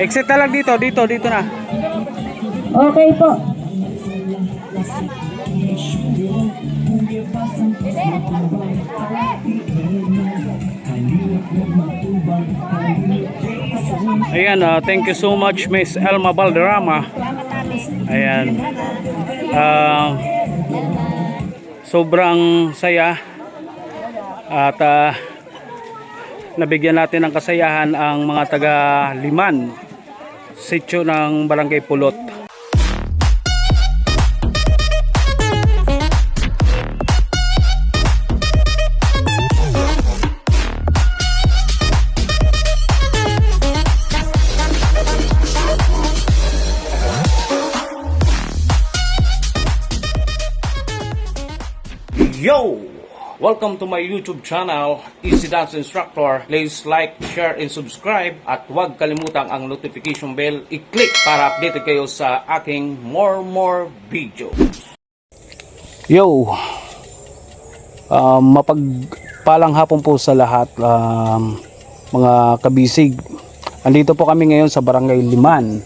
Exit na lang dito, dito, dito na. Okay po. Ayan, ah, thank you so much Miss Elma Valderrama. Ayan. Ah, sobrang saya at ah, nabigyan natin ng kasayahan ang mga taga Liman, sityo ng Barangay Pulot. Welcome to my YouTube channel, Easy Dance Instructor. Please like, share, and subscribe. At huwag kalimutan ang notification bell. I-click para updated kayo sa aking more more video. Yo! Um, mapagpalang hapon po sa lahat um, mga kabisig. Andito po kami ngayon sa Barangay Liman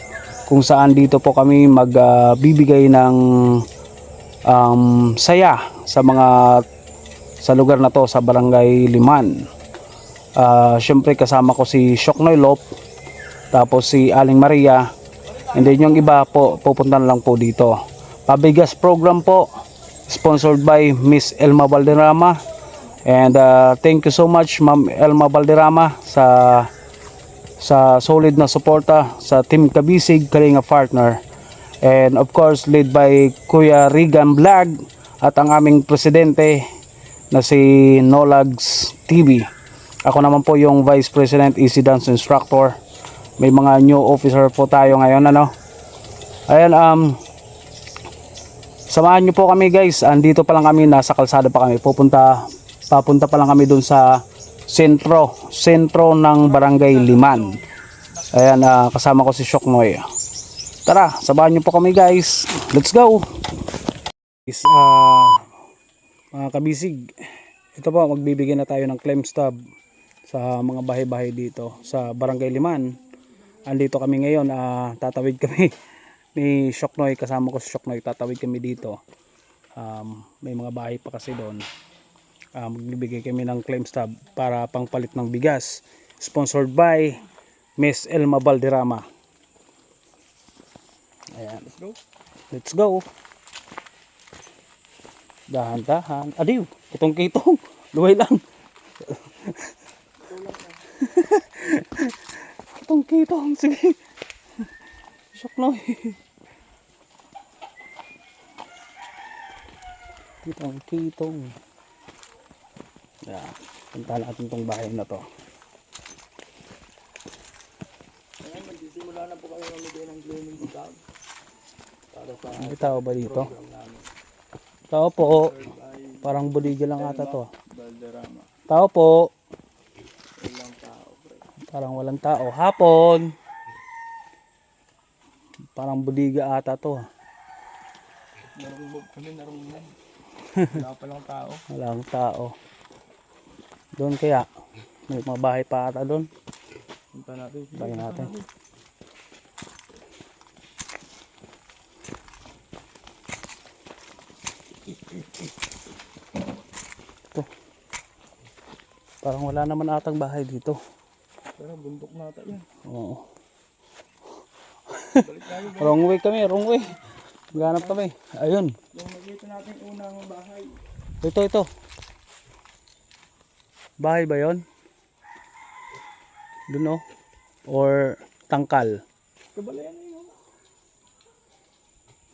kung saan dito po kami magbibigay ng um, saya sa mga sa lugar na to sa Barangay Liman. Ah, Siyempre kasama ko si Shoknoy Lop, tapos si Aling Maria, and then yung iba po pupunta lang po dito. Pabigas program po, sponsored by Miss Elma Valderrama. And ah, thank you so much Ma'am Elma Valderrama sa sa solid na suporta sa Team Kabisig Kalinga Partner. And of course, led by Kuya Regan Vlog at ang aming presidente na si Nolags TV. Ako naman po yung Vice President Easy Dance Instructor. May mga new officer po tayo ngayon ano. Ayan um Samahan niyo po kami guys. Andito pa lang kami, nasa kalsada pa kami. Pupunta papunta pa lang kami dun sa sentro, sentro ng Barangay Liman. Ayan, ah, kasama ko si Shoknoy. Tara, samahan niyo po kami guys. Let's go. Is ah mga kabisig. Ito po, magbibigay na tayo ng claim stub sa mga bahay-bahay dito sa Barangay Liman. Andito kami ngayon, ah, tatawid kami ni Shoknoy, kasama ko si Shoknoy, tatawid kami dito. Um, may mga bahay pa kasi doon. Ah, magbibigay kami ng claim stub para pangpalit ng bigas. Sponsored by Miss Elma Valderrama. Ayan. Let's go. Let's go. Dahan-dahan. Adiw, kitong-kitong. Luway lang. kitong-kitong. Sige. Shock na eh. Kitong-kitong. Yeah. Punta natin tong bahay na to. Ayan, magsisimula na po kayo mamigay ng cleaning staff para sa tao ba dito? program. Tao po. By Parang buliga lang ata to. Valderrama. Tao po. Ilang tao, pre. Parang walang tao. Hapon. Parang buliga ata to. Narungbog kami, narungbog. Wala pa lang tao. Walang tao. Doon kaya. May mga bahay pa ata doon. Punta natin. Tayo natin. Parang wala naman atang bahay dito. Pero bundok nata yan. Oo. Wrong way kami, wrong way. Ganap kami. Ayun. Yung nakita natin unang bahay. Ito, ito. Bahay ba yon? Doon oh. Or tangkal. Kabalayan na yun.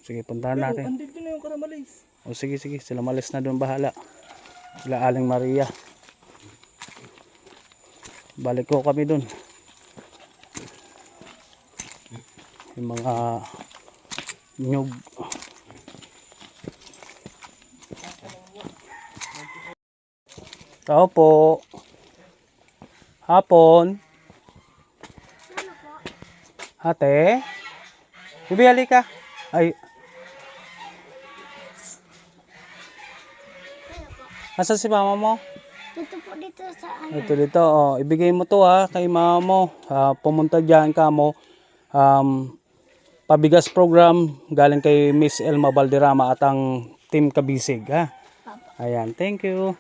Sige, puntahan Pero natin. andito na yung karamalis. O sige, sige. Sila malis na doon bahala. Sila Aling Maria. Balik ko kami doon. Yung mga nyug. Tao po. Hapon. Ate. Bibi, halika. Ay, Nasaan si mama mo? Dito po dito sa ano. Ito dito, oh. Ibigay mo to ha kay mama mo. Ah, pumunta diyan ka mo. um, pabigas program galing kay Miss Elma Valderrama at ang Team Kabisig ha. Ayan, thank you.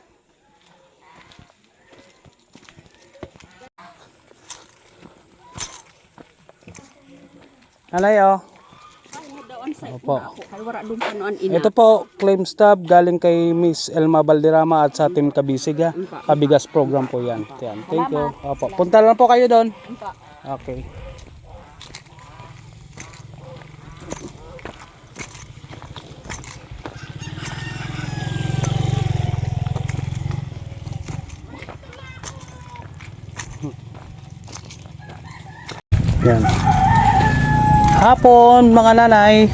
Alay oh. Opo. Ito po, claim stub galing kay Miss Elma Valderrama at sa Team Kabisig ha. Pabigas program po yan. yan. Thank you. Opo. Punta lang po kayo doon. Okay. Yan. Hapon mga nanay.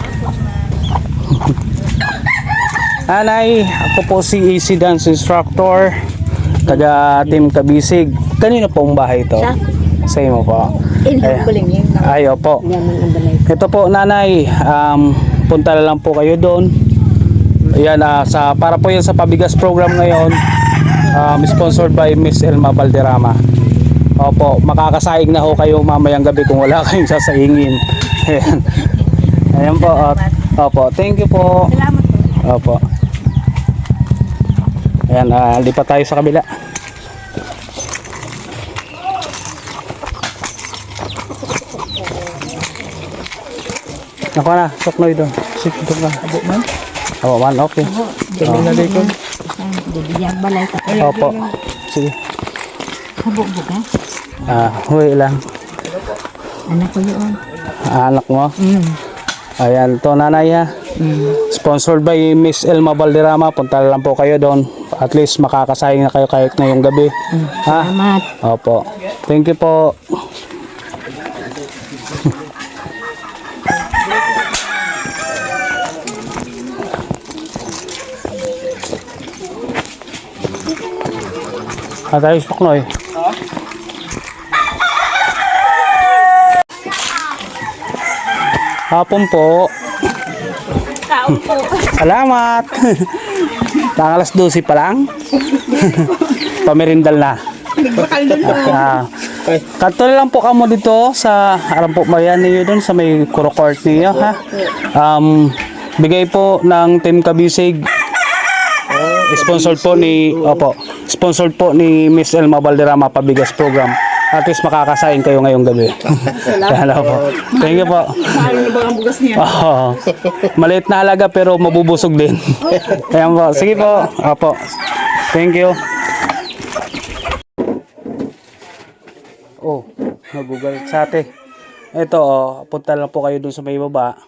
Nanay, ako po si AC Dance Instructor, taga Team Kabisig. Kanino po ang bahay ito? Sa imo po. Ay, opo. Ito po, nanay, um, punta na lang po kayo doon. Yan, ah, sa, para po yan sa pabigas program ngayon, um, sponsored by Miss Elma Valderrama. Opo, makakasaing na ho kayo mamayang gabi kung wala kayong sasaingin. Ayan. Ayan po. at- opo, thank you po. Salamat po. Opo. Ayan, ah, lipat tayo sa kabila. Ako na, soknoy doon. Sige, doon ka. Abo man? Abo man, okay. Dili na dito. Bibigyan balay ka. Opo. Sige. Habog-bog ha. Ah, huwi lang. Anak ko yun. Ah, anak mo. Mm. Ayan, to nanay ha. Sponsored by Miss Elma Valderrama. Punta lang po kayo doon. At least makakasaing na kayo kahit ngayong gabi. Ha? Salamat. Opo. Thank you po. Ah, tayo sa Puknoy. Hapon po. Salamat. Nang alas 12 pa lang. Pamerindal na. Ah, Kanto na lang po kamo dito sa aram po Marian niyo doon sa may Kuro Court niyo ha. Um, bigay po ng Team Kabisig. Sponsored po ni Opo. Sponsored po ni Miss Elma Valderrama Pabigas Program. At least makakasain kayo ngayong gabi. Salamat po. Thank you po. Mahal na ba ang bugas niya? Oo. Maliit na halaga pero mabubusog din. Ayan po. Sige po. Opo. Thank you. Oh, nagugal sa ate. Ito oh, punta lang po kayo dun sa may baba.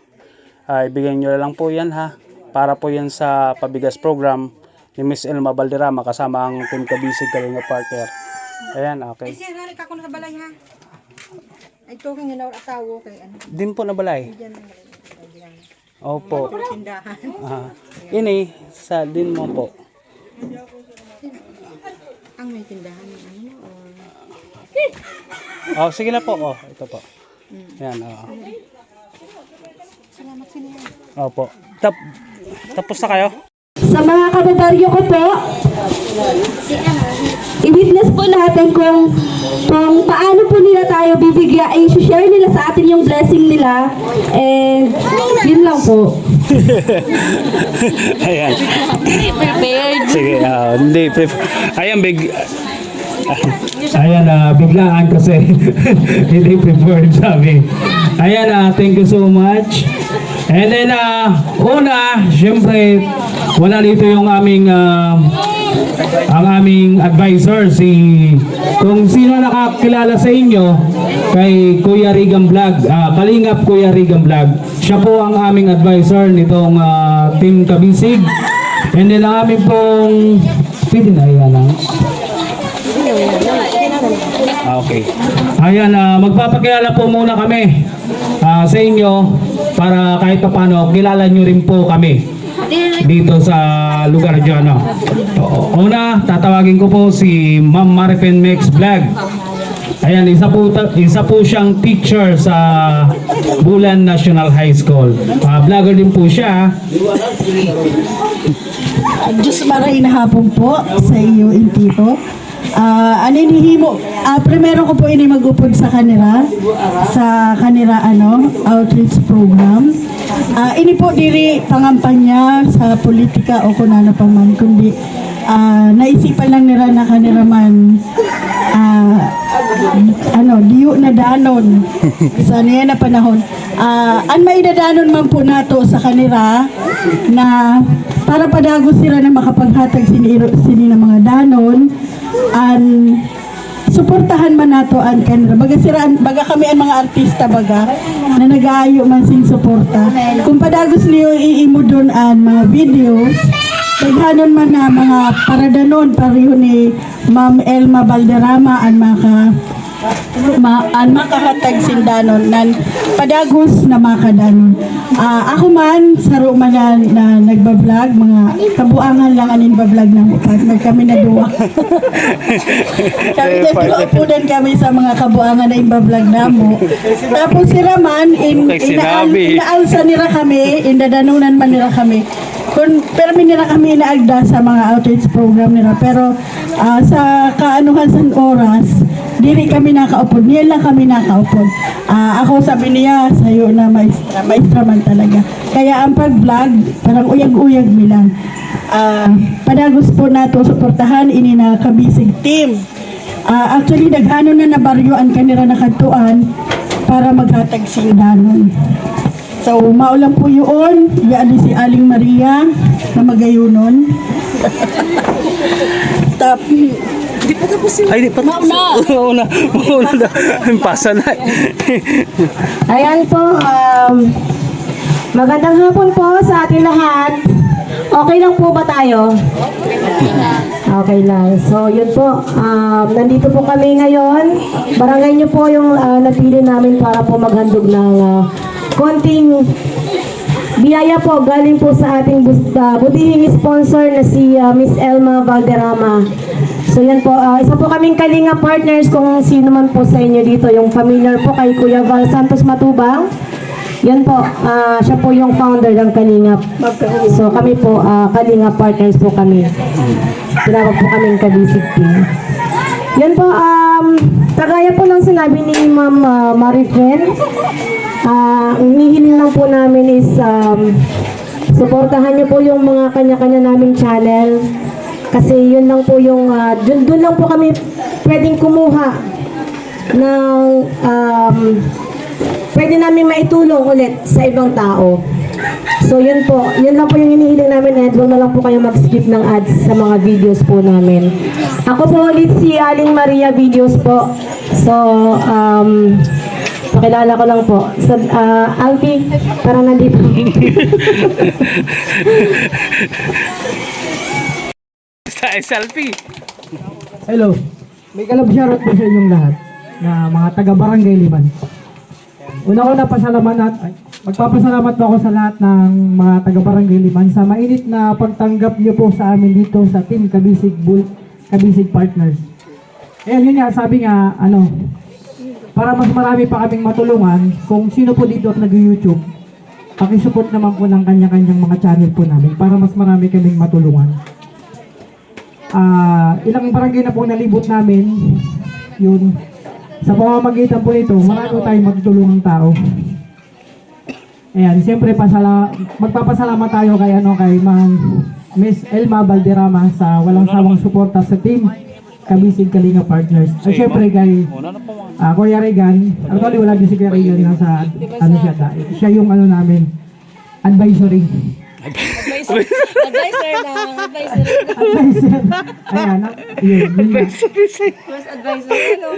Ay, bigyan nyo lang po yan ha. Para po yan sa pabigas program ni Miss Elma Valderrama kasama ang Team Kabisig Kalinga Parker. Ayan, okay. Siya nga ka na sa balay ha. Ay to kang hinawar atawo kay ano. Din po na balay. Diyan Opo. tindahan. Ah, ini sa din mo po. Ang may tindahan ng ano. or- Oh, sige na po. Oh, ito po. Yan, oh. Salamat sila. Opo. Tap tapos na kayo? Sa mga kababaryo ko po, i-witness po natin kung kung paano po nila tayo bibigyan, ay share nila sa atin yung blessing nila. And yun lang po. Ayan. Prepared. Sige, ah, hindi. Pref- Ayan, big... Ayan, ah, biglaan kasi hindi prepared sabi. Ayan, ah, thank you so much. And then, ah, una, syempre, wala dito yung aming, ah, ang aming advisor, si, kung sino nakakilala sa inyo, kay Kuya Rigan Vlog, ah, Kalingap Kuya Rigan Vlog. Siya po ang aming advisor nitong ah, Team Kabisig. And then, ang aming pong, pwede na i-announce. Ah, okay. Ayan, ah, magpapakilala po muna kami ah, sa inyo para kahit pa paano kilala nyo rin po kami dito sa lugar dyan. No? Una, tatawagin ko po si Ma'am Marifen Mex Vlog. Ayan, isa po, isa po siyang teacher sa Bulan National High School. Ah, vlogger din po siya. Diyos maray na hapon po sa iyo, Intito. Ah, anin hihimo, ah, primero ko po ini magupod sa kanila sa kanila ano outreach program. Ah, ini po diri pangampanya sa politika o kung ano pa man kundi ah, naisipan lang nila na kanila man ah, ano, diyo na danon sa niya na panahon. Ah, an may dadanon man po nato sa kanila na para padagos sila na makapaghatag sini, sini ng mga danon an suportahan man nato an kanila. Baga sila, an- baga kami ang mga artista baga na nag-aayo man sin suporta. Kung padagos niyo iimo doon an mga videos, Daghanon man na mga paradanon pareho ni Ma'am Elma Valderrama ang maka ma, ang makahatag sindanon nan padagos na makadanon. Ah, ako man saro man na, na nagba-vlog mga kabuangan lang anin ba-vlog ng partner kami na duwa. kami na duwa po din kami sa mga kabuangan na imba-vlog namo. Tapos si Raman in, inaal, inaalsa nila kami, indadanunan man nila kami. Kung pero may nila kami inaagda sa mga outreach program nila pero ah, sa kaanuhan sa oras dili kami nakaupod niya lang kami nakaupod Ah, ako sabi niya sa'yo na maestra maestra man talaga. Kaya ang pag-vlog parang uyag-uyag mi lang. Ah, padagos po nato suportahan ini na kabisig team. Ah, actually daghano na nabaryo ang kanila nakatuan para maghatag sindanon So, maulang po yun. Yan si Aling Maria na magayunon. Tap. Ay, di pa. Mauna. Mauna. Mauna na. Pasa na. Ayan po, um, magandang hapon po sa ating lahat. Okay lang po ba tayo? Okay lang. So, yun po. Um, nandito po kami ngayon. Barangay niyo po yung uh, napili namin para po maghandog ng uh, konting biyaya po galing po sa ating uh, butihing sponsor na si uh, Miss Elma Valderrama. So yan po, uh, isa po kaming kalinga partners kung sino man po sa inyo dito, yung familiar po kay Kuya Val Santos Matubang. Yan po, ah, siya po yung founder ng Kalingap. So kami po, ah, Kalingap partners po kami. Tinawag po kaming kabisig team. Yan po, um, kagaya po ng sinabi ni Ma'am uh, Marifren, ang hinihiling lang po namin is um, suportahan niyo po yung mga kanya-kanya naming channel. Kasi yun lang po yung, uh, dun, dun lang po kami pwedeng kumuha ng um, pwede namin maitulong ulit sa ibang tao. So yun po, yun lang po yung hinihiling namin at huwag na lang po kayo mag-skip ng ads sa mga videos po namin. Ako po ulit si Aling Maria Videos po. So, um, pakilala ko lang po. So, uh, Alfie, parang nandito. Sa selfie. Hello. May kalab shoutout po sa inyong lahat na mga taga Barangay Liman. Una ko na pasalamat at ay, magpapasalamat po ako sa lahat ng mga taga Barangay Liman sa mainit na pagtanggap niyo po sa amin dito sa Team Kabisig Bull Kabisig Partners. Eh yun nga sabi nga ano para mas marami pa kaming matulungan kung sino po dito at nag-YouTube pakisupport naman po ng kanya-kanyang mga channel po namin para mas marami kaming matulungan. Ah, ilang barangay na po nalibot namin. Yun. Sa pamamagitan po nito, marami tayong matutulungang tao. Ayan, siyempre pasala magpapasalamat tayo kay ano kay Ma'am Miss Elma Valderrama sa walang sawang suporta sa team Kabisig Kalinga Partners. At siyempre kay ah Kuya Regan, actually wala din si Kuya Regan nasa ano siya. Siya yung ano namin advisory. Advisor lang, advisor. Advisor. Ayan, ah, yun, na. Mas advisor, ano?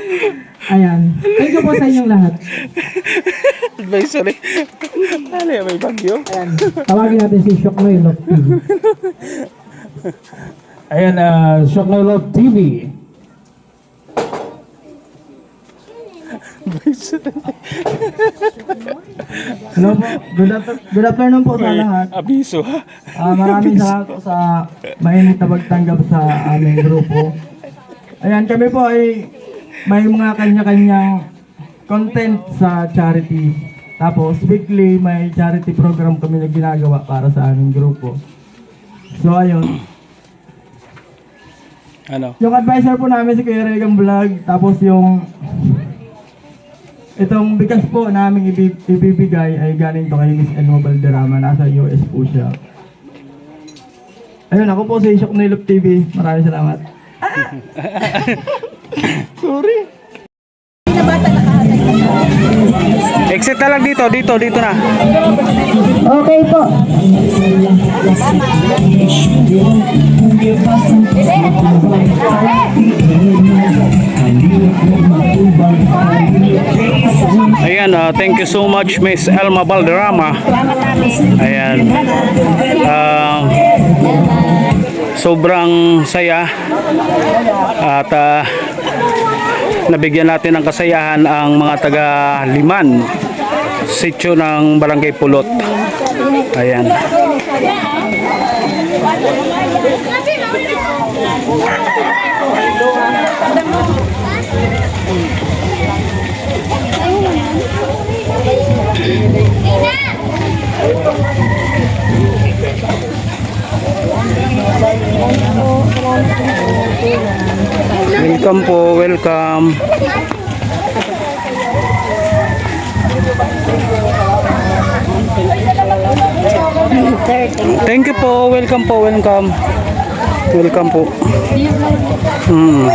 Ayan. Thank you po sa inyong lahat. Advisory. Ano yan, may bagyo? Ayan. Tawagin natin si Shock Noy Love TV. Ayan, uh, Shock No Love TV. Hello po. Good, after- good afternoon po sa lahat. Abiso ha. Ah, maraming salamat po sa mainit na pagtanggap sa aming grupo. Ayan, kami po ay may mga kanya-kanyang content sa charity. Tapos, weekly may charity program kami na ginagawa para sa aming grupo. So, ayun. Ano? Yung advisor po namin si Kuya Regan Vlog, tapos yung itong bigas po namin ibi- ibibigay ay galing to kay Miss Elmo Valderrama. Nasa US po siya. Ayun, ako po si Shok Nilop TV. Maraming salamat. Sorry. Exit na lang dito, dito, dito na. Okay po. Ayan, ah, thank you so much Miss Elma Valderrama. Ayan. Ah, sobrang saya at ah, nabigyan natin ng kasayahan ang mga taga Liman sityo ng Barangay Pulot. Ayan. Welcome po, welcome. Thank you po, welcome po, welcome. Welcome po. Hmm.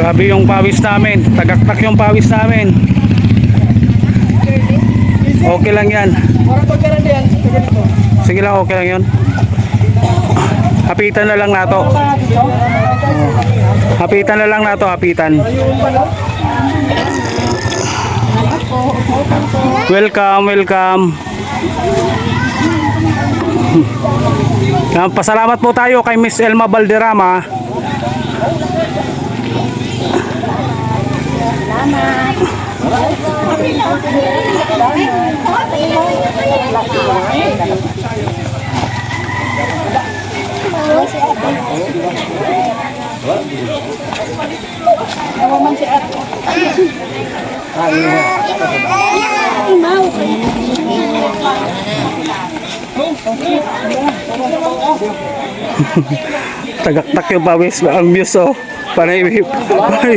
Grabe yung pawis namin. Tagaktak yung pawis namin. Okay lang yan. Sige lang, okay lang yun. Hapitan na lang nato. Hapitan na lang nato, hapitan. Welcome, welcome. Pasalamat po tayo kay Miss Elma Valderrama. Tagaktak yung pawis. Ang muse oh. Panay, panay.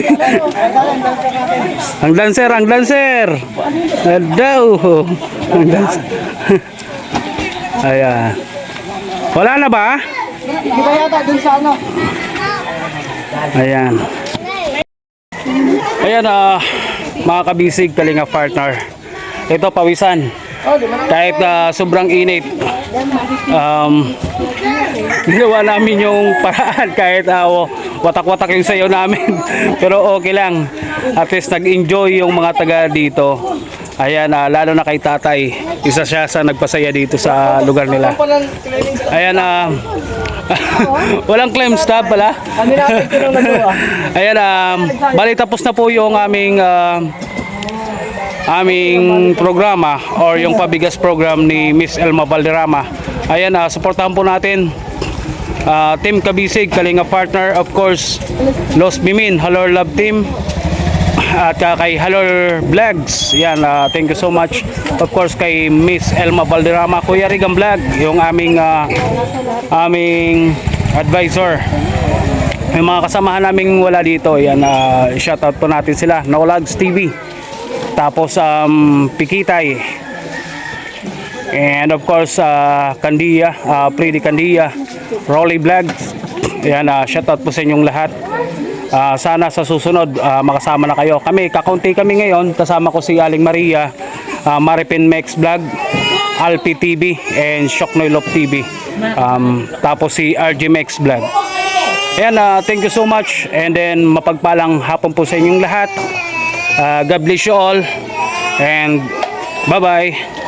ang dancer, ang dancer. Daw. Ang dancer. Ayan. Wala na ba? Di ba yata dun sa ano? Ayan. Ayan ah, mga kabisig, kalinga partner. Ito pawisan. Kahit ah, sobrang init. Um, ginawa namin yung paraan kahit ah, oh, watak-watak yung sayo namin. Pero okay lang. At least nag-enjoy yung mga taga dito. Ayan, ah, lalo na kay tatay. Isa siya sa nagpasaya dito sa lugar nila. Ayan, ah, walang claim stop pala. Ayan, um, bali tapos na po yung aming ah, aming programa or yung pabigas program ni Miss Elma Valderrama. Ayan, ah, supportahan po natin ah, Team Kabisig, Kalinga Partner, of course, Los Bimin, Halor Love Team, at ah, kay Halor Vlogs. Yan, ah, thank you so much. Of course, kay Miss Elma Valderrama, Kuya Rigan Vlog, yung aming ah, aming advisor. Yung mga kasamahan naming wala dito, yan, ah, shoutout po natin sila, Nolags TV. Tapos, um, Pikitay. And of course, uh, Candia, uh, Pretty Candia, Rolly Vlogs. Yan, uh, shoutout po sa inyong lahat. Ah, sana sa susunod ah, makasama na kayo. Kami, kakaunti kami ngayon. Kasama ko si Aling Maria, ah, Maripin Mex Vlog, Alpi TV, and Shocknoy Lop TV. Um, tapos si RG Mex Vlog. Ayan, ah, thank you so much. And then, mapagpalang hapon po sa inyong lahat. Ah, God bless you all. And bye-bye.